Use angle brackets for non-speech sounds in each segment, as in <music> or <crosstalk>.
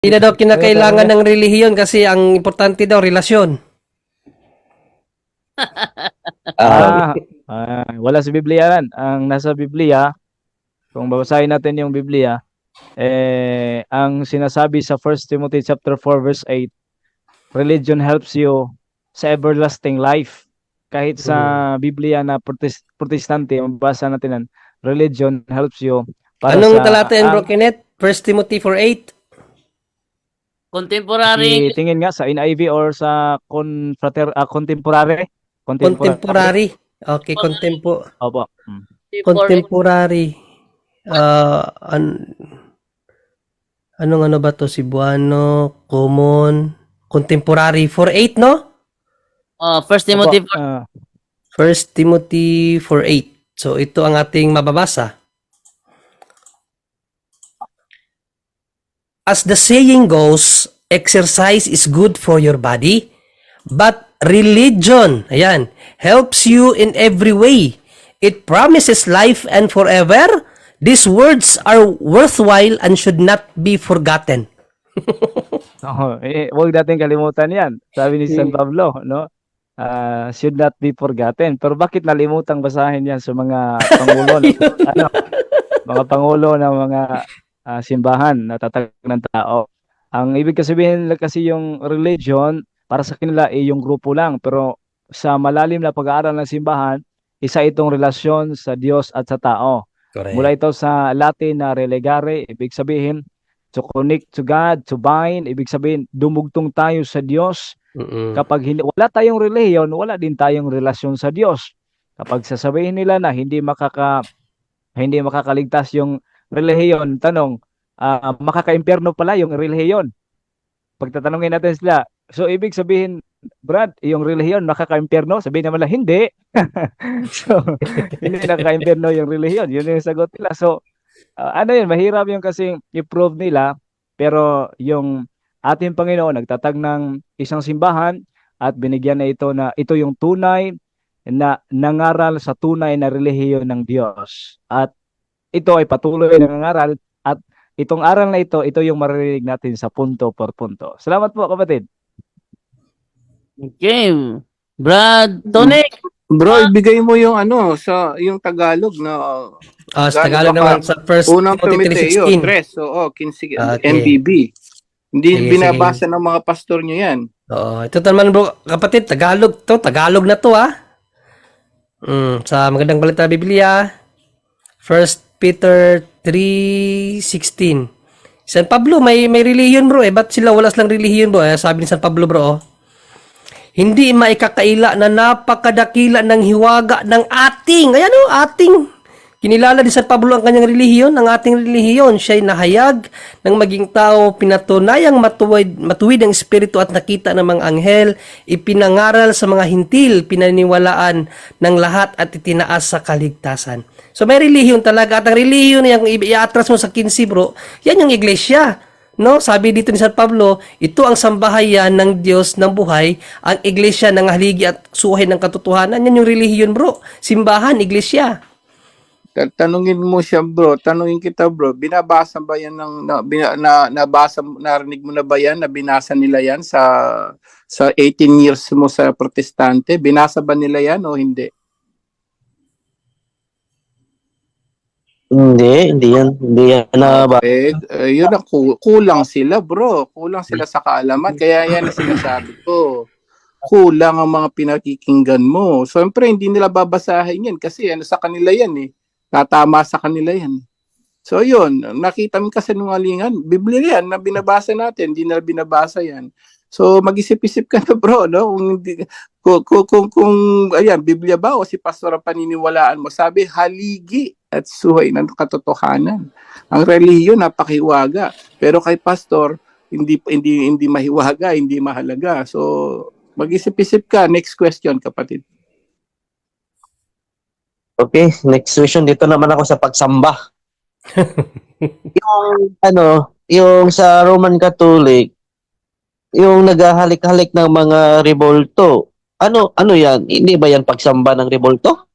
Hindi na daw kinakailangan ng relihiyon kasi ang importante daw relasyon. Ah, ah, wala sa Biblia yan. Ang nasa Biblia, kung babasahin natin yung Biblia, eh, ang sinasabi sa 1 Timothy chapter 4 verse 8, religion helps you sa everlasting life. Kahit sa Biblia na protest, protestante, mabasa natin yan, religion helps you para Anong sa talata yan, Bro Kenneth? 1 Timothy 4.8? Contemporary. tingin nga sa NIV or sa confrater, ah, contemporary. Contemporary. Okay, contempo Opo. Contemporary. Ah, an anong ano ba to? Cebuano, common, contemporary 4.8, no? Oh, First Timothy Opo, ah, 1 Timothy 4.8. So, ito ang ating mababasa. As the saying goes, exercise is good for your body, but religion, ayan, helps you in every way. It promises life and forever. These words are worthwhile and should not be forgotten. <laughs> Oo, eh, huwag natin kalimutan yan. Sabi ni San Pablo, no? Ah, should not be forgotten. Pero bakit nalimutang basahin yan sa mga pangulo ng <laughs> ano, mga pangulo ng mga ah, simbahan na tatag ng tao? Ang ibig sabihin kasi yung religion para sa kanila ay yung grupo lang, pero sa malalim na pag-aaral ng simbahan, isa itong relasyon sa Diyos at sa tao. Correct. Mula ito sa Latin na relegare, ibig sabihin to connect to God, to bind, ibig sabihin dumugtong tayo sa Diyos. Mm-mm. Kapag hindi, wala tayong relihiyon, wala din tayong relasyon sa Diyos. Kapag sasabihin nila na hindi makaka hindi makakaligtas yung relihiyon, tanong, ah makaka-impyerno pala yung relihiyon. Pagtatanungin natin sila, so ibig sabihin, Brad, yung relihiyon makaka-impyerno? Sabihin naman lang, hindi. <laughs> so, hindi nakaka-impyerno yung relihiyon. Yun yung sagot nila. So, ah, ano yun, mahirap yung kasi i-prove nila, pero yung ating Panginoon nagtatag ng isang simbahan at binigyan na ito na ito yung tunay na nangaral sa tunay na relihiyon ng Diyos. At ito ay patuloy na nangaral at itong aral na ito, ito yung maririnig natin sa punto por punto. Salamat po kapatid. Okay. Brad Tony. Bro, ibigay mo yung ano sa yung Tagalog na uh, Ah, sa Tagalog naman sa 1 unang Timothy Timoteo 3.16. 3, so oh, 15 Okay. MBB. Hindi Sige, binabasa ng mga pastor nyo yan. Oo, ito naman bro, kapatid, Tagalog to, Tagalog na to ah. Mm, sa magandang balita Biblia, 1 Peter 3:16. San Pablo may may relihiyon bro eh, ba't sila wala silang relihiyon bro? Eh, sabi ni San Pablo bro, oh, hindi maikakaila na napakadakila ng hiwaga ng ating, ayan oh, ating Kinilala ni San Pablo ang kanyang relihiyon, ang ating relihiyon. Siya'y nahayag ng maging tao, pinatunayang matuwid, matuwid ang espiritu at nakita ng mga anghel, ipinangaral sa mga hintil, pinaniwalaan ng lahat at itinaas sa kaligtasan. So may relihiyon talaga. At ang relihiyon na yung i-atras mo sa 15 bro, yan yung iglesia. No, sabi dito ni San Pablo, ito ang sambahayan ng Diyos ng buhay, ang iglesia ng haligi at suhay ng katotohanan. Yan yung relihiyon, bro. Simbahan, iglesia. Ta- Tanungin mo siya bro, tanungin kita bro, binabasa ba yan ng na, bina, na nabasa narinig mo na ba yan na binasa nila yan sa sa 18 years mo sa protestante? Binasa ba nila yan o hindi? Hindi, hindi yan. Hindi yan na ba? Eh, eh, yun ang ku- kulang sila bro, kulang sila sa kaalaman. Kaya yan ang sinasabi ko. Kulang ang mga pinakikinggan mo. Siyempre, hindi nila babasahin yan kasi ano sa kanila yan eh. Tatama sa kanila yan. So yun, nakita mo kasi nungalingan. Biblia yan na binabasa natin, hindi nila binabasa yan. So mag-isip-isip ka na bro, no? Kung, kung, kung, kung, kung, ayan, Biblia ba o si pastor ang paniniwalaan mo? Sabi, haligi at suhay ng katotohanan. Ang relihiyon napakiwaga, pero kay pastor hindi hindi hindi mahiwaga, hindi mahalaga. So mag-isip-isip ka. Next question, kapatid. Okay, next question. Dito naman ako sa pagsamba. <laughs> yung, ano, yung sa Roman Catholic, yung naghahalik-halik ng mga rebolto. Ano, ano yan? Hindi ba yan pagsamba ng rebolto?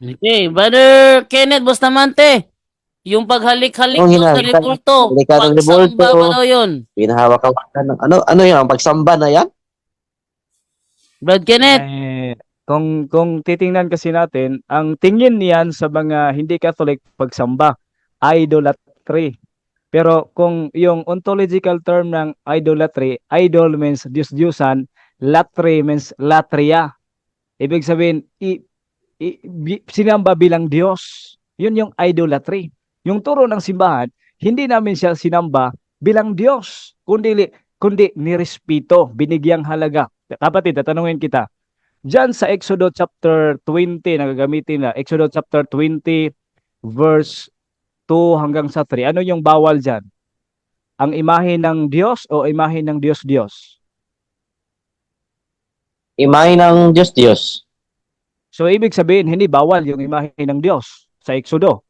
Okay, Brother Kenneth Bustamante. Yung paghalik-halik Yung doon sa ng Pagsamba revolto. ba daw yun? Pinahawak-hawakan ng ano ano yan pagsamba na yan? Brad Kenneth. Eh, kung kung titingnan kasi natin, ang tingin niyan sa mga hindi Catholic pagsamba, idolatry. Pero kung yung ontological term ng idolatry, idol means Diyos-Diyusan, latry means latria. Ibig sabihin, i, i- sinamba bilang Diyos. Yun yung idolatry. Yung turo ng simbahan, hindi namin siya sinamba bilang Diyos, kundi kundi nirespeto, binigyang halaga. Kapatid, tatanungin kita. Diyan sa Exodo chapter 20 na gagamitin na, Exodo chapter 20 verse 2 hanggang sa 3. Ano yung bawal diyan? Ang imahe ng Diyos o imahe ng Diyos-Diyos? Imahe ng Diyos Diyos. So ibig sabihin hindi bawal yung imahe ng Diyos sa Exodo.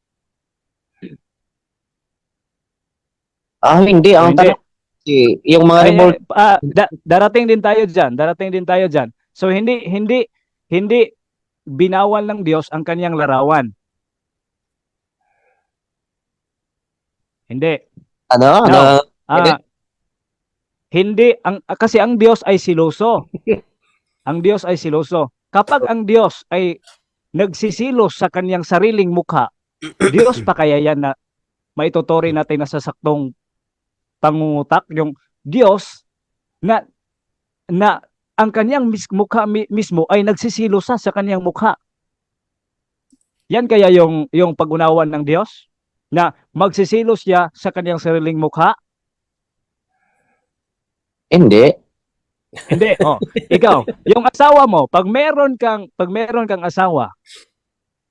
Ah, hindi. Ang Hindi. tanong si yung mga Ay, revolt eh, ah, da- darating din tayo diyan, darating din tayo diyan. So hindi hindi hindi binawal ng Diyos ang kanyang larawan. Hindi. ano? No. ano Ah, hindi ang ah, kasi ang Diyos ay siloso. <laughs> ang Diyos ay siloso. Kapag ang Diyos ay nagsisilos sa kanyang sariling mukha, <clears throat> Diyos pa kaya yan na maituturing natin na sa saktong pangungutak yung Diyos na na ang kanyang mis- mukha mi- mismo ay nagsisilos sa kanyang mukha. Yan kaya yung yung pag-unawa ng Diyos na magsisilos siya sa kanyang sariling mukha hindi. Hindi, <laughs> oh. Ikaw, yung asawa mo, pag meron kang pag meron kang asawa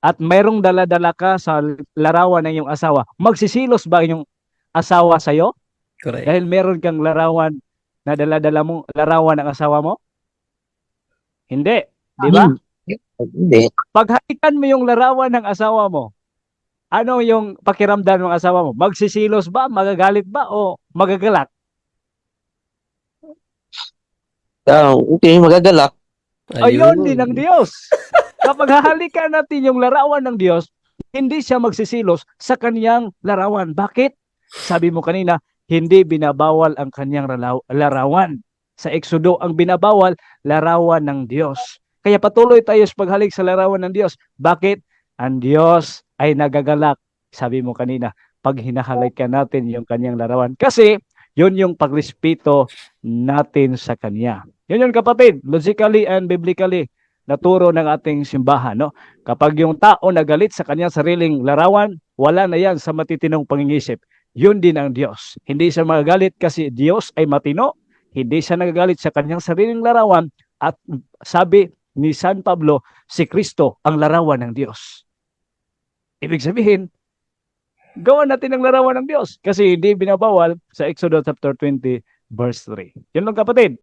at merong dala-dala ka sa larawan ng iyong asawa, magsisilos ba yung asawa sa iyo Correct. dahil meron kang larawan na dala-dala mong larawan ng asawa mo? Hindi, di ba? Hindi. Pag halikan mo yung larawan ng asawa mo, ano yung pakiramdam ng asawa mo? Magsisilos ba, magagalit ba o magagalak? Ah, okay, magagalak. Ayun din ang Diyos. Kapag hahalikan natin yung larawan ng Diyos, hindi siya magsisilos sa kaniyang larawan. Bakit? Sabi mo kanina, hindi binabawal ang kaniyang larawan. Sa Exodo, ang binabawal, larawan ng Diyos. Kaya patuloy tayo sa paghalik sa larawan ng Diyos. Bakit? Ang Diyos ay nagagalak. Sabi mo kanina, pag hinahalikan natin yung kaniyang larawan. Kasi, yun yung pagrespeto natin sa Kanya. Yun yun kapatid, logically and biblically naturo ng ating simbahan. No? Kapag yung tao nagalit sa kanyang sariling larawan, wala na yan sa matitinong pangingisip. Yun din ang Diyos. Hindi siya magagalit kasi Diyos ay matino. Hindi siya nagagalit sa kanyang sariling larawan. At sabi ni San Pablo, si Kristo ang larawan ng Diyos. Ibig sabihin, gawa natin ang larawan ng Diyos kasi hindi binabawal sa Exodus chapter 20 verse 3. Yun lang kapatid.